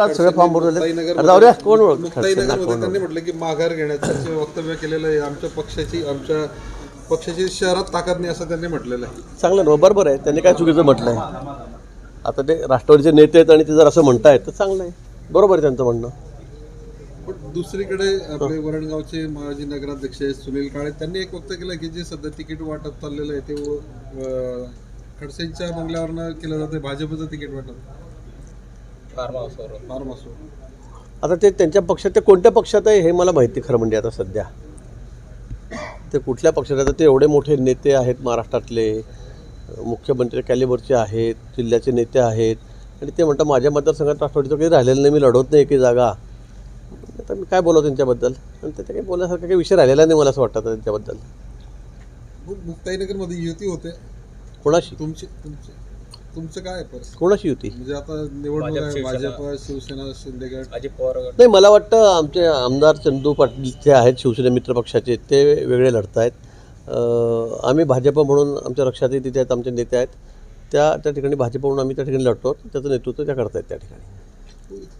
आज सगळे फॉर्म भरून झाले मुक्ताईनगर जाऊ द्या कोण ओळख मुक्ताईनगरमध्ये त्यांनी म्हटलं की माघार घेण्याचं जे वक्तव्य केलेलं आहे आमच्या पक्षाची आमच्या पक्षाची शहरात ताकद नाही असं त्यांनी म्हटलेलं आहे. चांगलं ना बरोबर आहे. त्यांनी काय चुकीचं म्हटलं आहे आता ते राष्ट्रवादीचे नेते आहेत आणि ते जर असं म्हणतायत तर चांगलं आहे. बरोबर आहे त्यांचं म्हणणं. पण दुसरीकडे आपले वरणगावचे माजी नगराध्यक्ष सुनील काळे त्यांनी एक वक्तव्य केलं की जे सध्या तिकीट वाटप चाललेलं आहे ते खडसेंच्या बंगल्यावरनं केलं जातं भाजपचं तिकीट वाटप. फार्म हाऊसवर आता ते त्यांच्या पक्षात ते कोणत्या पक्षात आहे हे मला माहिती खरं म्हणजे आता सध्या. ते कुठल्या पक्षात? आता ते एवढे मोठे नेते आहेत महाराष्ट्रातले. मुख्यमंत्री कॅलिबरचे आहेत जिल्ह्याचे नेते आहेत. आणि ते म्हणतात माझ्या मतदारसंघात राष्ट्रवादीचं काही राहिलेलं नाही मी लढवत नाही एकी जागा. आता मी काय बोलावं त्यांच्याबद्दल? आणि त्याच्या काही बोलण्यासारखा काही विषय राहिलेला नाही मला असं वाटतं त्यांच्याबद्दल. मुक्ताईनगरमध्ये युती होते. कोणाशी? तुमचे तुमचे. तुमचं काय आहे परिस्थिती कोणाशी होती? म्हणजे आता निवडणूक आहे भाजप शिवसेना शिंदेगड अजित पवार गट नाही मला वाटतं आमचे आमदार चंदू पाटील जे आहेत शिवसेना मित्र पक्षाचे ते वेगळे लढत आहेत. अं, आम्ही भाजप म्हणून आमच्या लक्षातही तिथे आहेत आमचे नेते आहेत. त्या त्या ठिकाणी भाजप म्हणून आम्ही त्या ठिकाणी लढतो. त्याचं नेतृत्व त्या करतायत त्या ठिकाणी.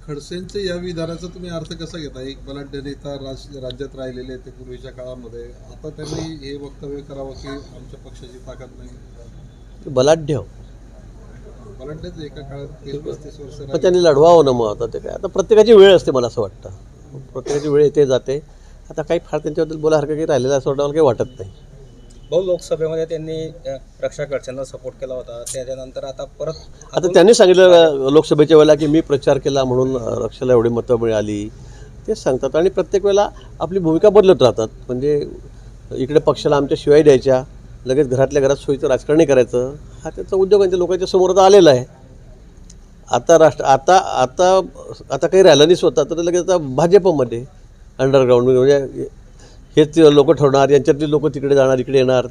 खडसेंच्या या विधानाचा तुम्ही अर्थ कसा घेता? एक बलाढ्य नेता राज राज्यात राहिलेले ते पूर्वीच्या काळामध्ये. आता त्यांनी हे वक्तव्य करावं की आमच्या पक्षाची ताकद नाही? बलाढ्य. मग त्यांनी लढवावं ना मग आता ते काय? आता प्रत्येकाची वेळ असते मला असं वाटतं. प्रत्येकाची वेळ येते जाते. आता काही फार त्यांच्याबद्दल बोलासारखं काही राहिलेलं असं वाटतं मला काही वाटत नाही. भाऊ लोकसभेमध्ये त्यांनी अ, रक्षा खडसेंना सपोर्ट केला होता. त्याच्यानंतर आता परत आता त्यांनी सांगितलं लोकसभेच्या वेळेला की मी प्रचार केला म्हणून रक्षाला एवढी मतं मिळाली. तेच सांगतात. आणि प्रत्येक वेळेला आपली भूमिका बदलत राहतात. म्हणजे इकडे पक्षाला आमच्या शिवाय द्यायच्या लगेच घरातल्या घरात सोयीचं राजकारणी करायचं. हा त्याचा उद्योगांच्या लोकांच्या समोर आता आलेला आहे. आता राष्ट्र आता आता आता काही राहिलं नाही स्वतः तर लगेच आता भाजपमध्ये अंडरग्राऊंड म्हणजे हेच लोक ठरवणार यांच्यातली लोक तिकडे जाणार इकडे येणार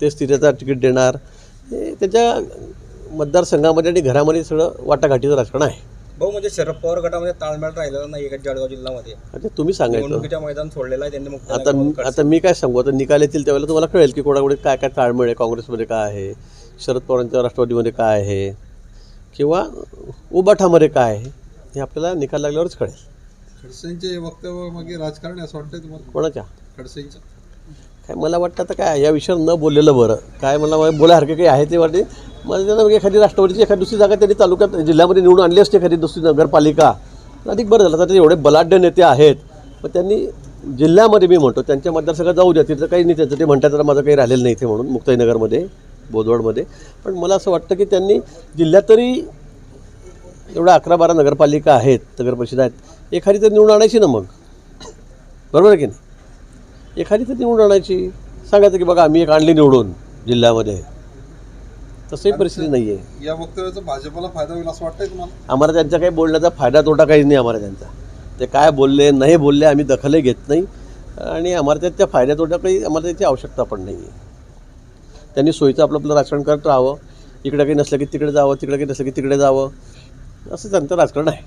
तेच तिथेचा तिकीट देणार. हे त्याच्या मतदारसंघामध्ये आणि घरामध्ये सगळं वाटाघाटीचं राजकारण आहे. भाऊ म्हणजे शरद पवार गटामध्ये ताळमेळ राहिलेला नाही एका जळगाव जिल्ह्यामध्ये. आता तुम्ही सांगायचं. निवडणुकीच्या मैदान सोडलेलं आहे त्यांनी आता आता मी काय सांगू आता निकाल येतील त्यावेळेला तुम्हाला कळेल की कोणाकडे काय काय ताळमेळ आहे काँग्रेसमध्ये काय आहे. शरद पवारांच्या राष्ट्रवादीमध्ये काय आहे? किंवा उबाठामध्ये काय आहे? हे आपल्याला निकाल लागल्यावरच कळेल. खडसेंचे हे वक्तव्य मागे राजकारण आहे असं वाटतंय तुम्हाला? कोणाच्या? खडसेंच्या. काय मला वाटतं आता काय या विषयावर न बोललेलं बरं. काय मला बोलासारखे काही आहे ते वाटते. मला त्यांना एखादी राष्ट्रवादीची एखादी दुसरी जागा त्यांनी तालुक्यात जिल्ह्यामध्ये निवडून आणली असते एखादी दुसरी नगरपालिका तर अधिक बरं झालं. आता ते एवढे बलाढ्य नेते आहेत. मग त्यांनी जिल्ह्यामध्ये मी म्हणतो त्यांच्या मतदारसंघात जाऊ द्या. तिथं काही नाही त्यांचं ते म्हणतात तर माझं काही राहिलेलं नाही इथे म्हणून मुक्ताईनगरमध्ये. बोदवडमध्ये पण मला असं वाटतं की त्यांनी जिल्ह्यात तरी एवढ्या अकरा बारा नगरपालिका आहेत नगरपरिषद आहेत एखादी तर निवडून आणायची ना मग? बरोबर आहे की नाही? एखादी तर निवडून आणायची. सांगायचं की बघा आम्ही एक आणली निवडून जिल्ह्यामध्ये. तसंही परिस्थिती नाही आहे या वक्तव्याचा भाजपला फायदा होईल असं वाटतंय तुम्हाला? आम्हाला त्यांचा काही बोलण्याचा फायदा तोटा काहीच नाही आम्हाला त्यांचा. ते काय बोलले नाही बोलले आम्ही दखलही घेत नाही. आणि आम्हाला त्याच्या फायद्या तोटा काही आम्हाला त्याची आवश्यकता पण नाही आहे त्यांनी सोयीचं आपलं आपलं राजकारण करत राहावं. इकडे काही नसलं की तिकडे जावं तिकडे काही नसलं की तिकडे जावं. असं त्यांचं राजकारण आहे.